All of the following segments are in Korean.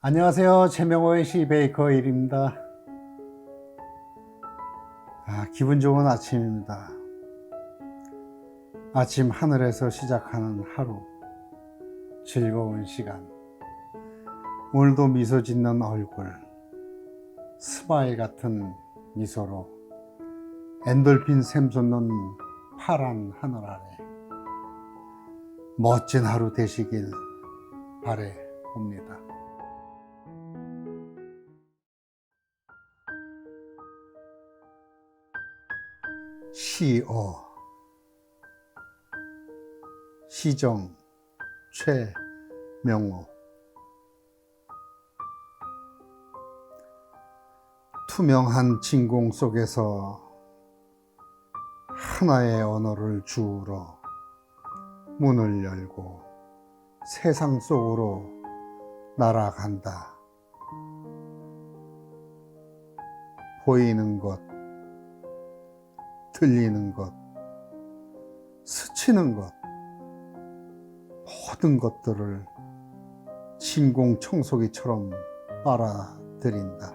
안녕하세요. 최명호의 시베이커 일입니다. 아, 기분 좋은 아침입니다. 아침 하늘에서 시작하는 하루. 즐거운 시간. 오늘도 미소 짓는 얼굴. 스마일 같은 미소로 엔돌핀 샘솟는 파란 하늘 아래 멋진 하루 되시길 바래 봅니다. 시어 시정 최명호 투명한 진공 속에서 하나의 언어를 주우러 문을 열고 세상 속으로 날아간다. 보이는 것, 들리는 것, 스치는 것, 모든 것들을 진공 청소기처럼 빨아들인다.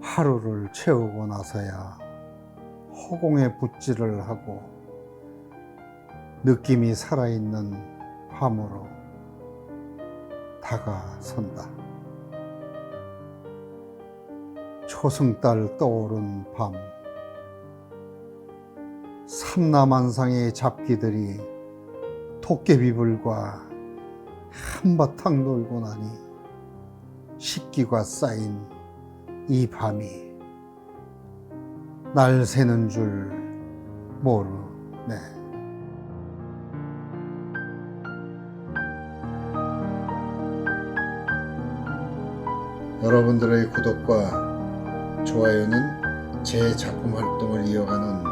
하루를 채우고 나서야 허공에 붓질을 하고 느낌이 살아있는 밤으로 다가선다. 초승달 떠오른 밤 삼라만상의 잡기들이 도깨비불과 한바탕 놀고 나니 식기가 쌓인 이 밤이 날 새는 줄 모르네. 여러분들의 구독과 좋아요는 제 작품 활동을 이어가는